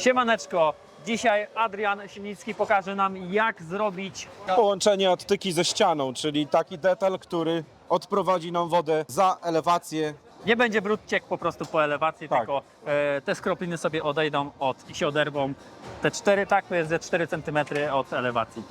Siemaneczko, dzisiaj Adrian Silnicki pokaże nam jak zrobić Połączenie odtyki ze ścianą, czyli taki detal, który odprowadzi nam wodę za elewację. Nie będzie brud ciekł po prostu po elewacji, Tak. tylko e, te skropliny sobie odejdą od i się oderwą. Te 4 tak to jest ze 4 cm od elewacji.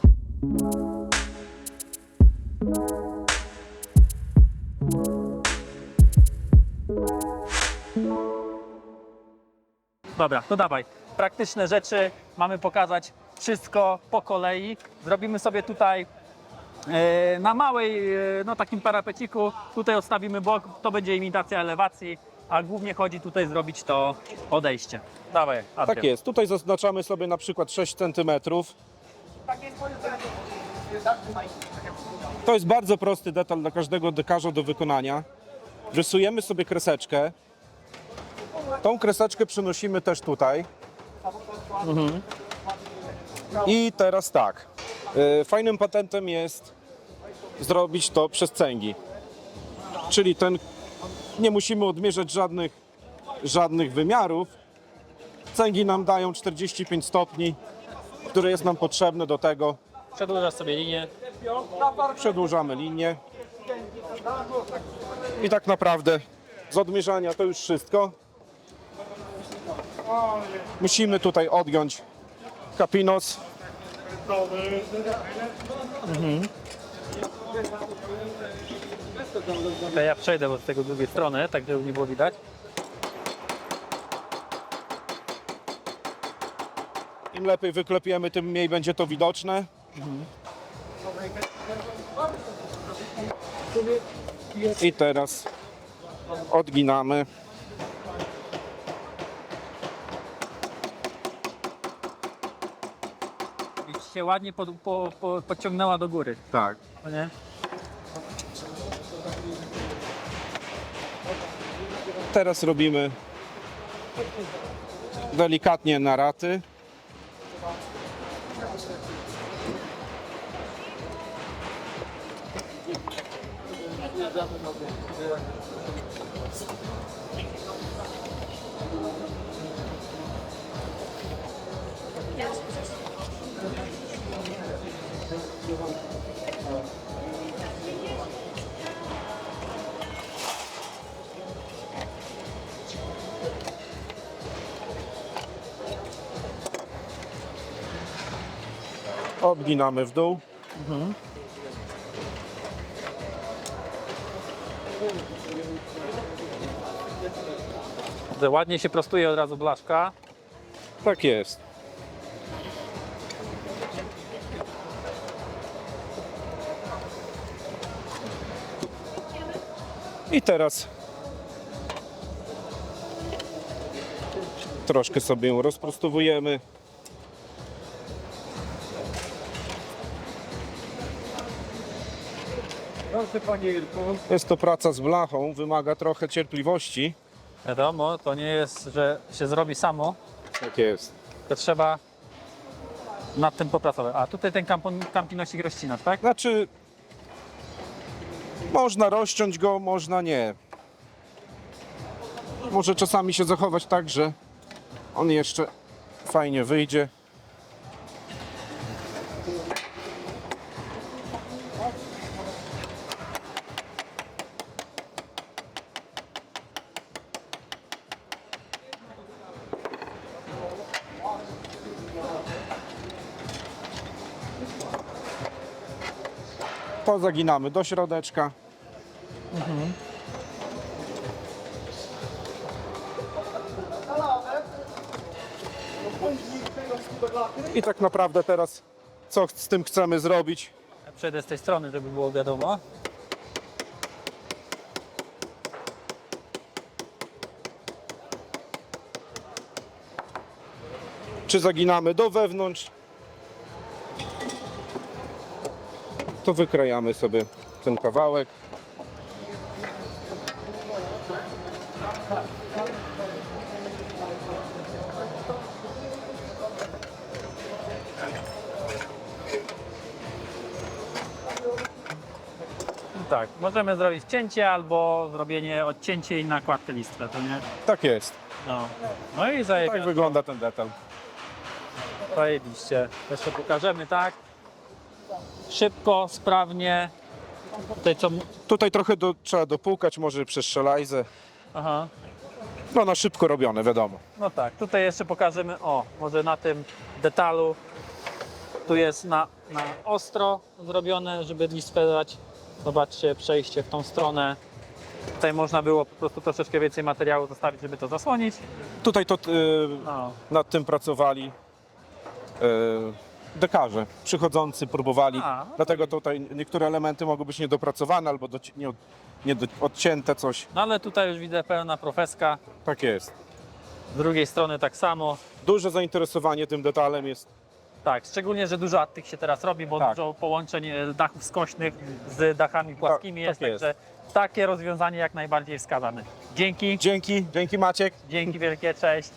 Dobra, to dawaj. Praktyczne rzeczy mamy pokazać wszystko po kolei. Zrobimy sobie tutaj E, Na małej, e, no takim parapeciku, tutaj odstawimy bok, to będzie imitacja elewacji, a głównie chodzi tutaj zrobić to odejście. Dawaj, Adrian. Tak jest. Tutaj zaznaczamy sobie na przykład 6 cm. To jest bardzo prosty detal dla każdego dekarza do wykonania. Rysujemy sobie kreseczkę. Tą kreseczkę przenosimy też tutaj. I teraz tak. Y, Fajnym patentem jest zrobić to przez cęgi. Czyli ten nie musimy odmierzać żadnych, żadnych wymiarów. Cęgi nam dają 45 stopni, które jest nam potrzebne do tego. Przedłużasz sobie linię. Przedłużamy linię. I tak naprawdę z odmierzania to już wszystko. Musimy tutaj odgiąć kapinos. To ja przejdę od tego drugiej strony, tak żeby nie było widać. Im lepiej wyklepiemy, tym mniej będzie to widoczne. I teraz odginamy. Się ładnie pod, po, po, podciągnęła do góry. Tak. No nie? Teraz robimy delikatnie na raty. Obginamy w dół. Że Ładnie się prostuje od razu blaszka. Tak jest. I teraz troszkę sobie ją rozprostowujemy. Proszę panie Irku. Jest to praca z blachą, wymaga trochę cierpliwości. Wiadomo, to nie jest, że się zrobi samo, Tak jest. to trzeba nad tym popracować. A tutaj ten kampon, kampinosik rozcinasz, tak? Znaczy, można rozciąć go, można nie. Może czasami się zachować tak, że on jeszcze fajnie wyjdzie. To zaginamy do środeczka. I tak naprawdę teraz co z tym chcemy zrobić? Przejdę z tej strony, żeby było wiadomo. Czy zaginamy do wewnątrz? To wykrajamy sobie ten kawałek. Tak, możemy zrobić cięcie albo zrobienie odcięcie i nakładkę listwę, to nie? Tak jest. No, no i zajebię. Tak wygląda ten detal. Zajebiście. Jeszcze pokażemy, tak? Szybko, sprawnie. Tutaj co... Tutaj trochę do, trzeba dopłukać, może przez szelajzę. Aha. No na szybko robione, wiadomo. No tak, tutaj jeszcze pokażemy, o, może na tym detalu. Tu jest na, na ostro zrobione, żeby listwę dać. Zobaczcie, przejście w tą stronę. Tutaj można było po prostu troszeczkę więcej materiału zostawić, żeby to zasłonić. Tutaj to y, No, nad tym pracowali y, dekarze przychodzący próbowali, A, no dlatego tutaj niektóre elementy mogą być niedopracowane albo nie, nie odcięte coś. No ale tutaj już widzę pełna profeska. Tak jest. Z drugiej strony tak samo. Duże zainteresowanie tym detalem jest. Tak, szczególnie, że dużo attych się teraz robi, bo Tak. dużo połączeń e, dachów skośnych z dachami płaskimi tak jest, tak jest. także takie rozwiązanie jak najbardziej wskazane. Dzięki, Dzięki, dzięki Maciek. dzięki wielkie, cześć.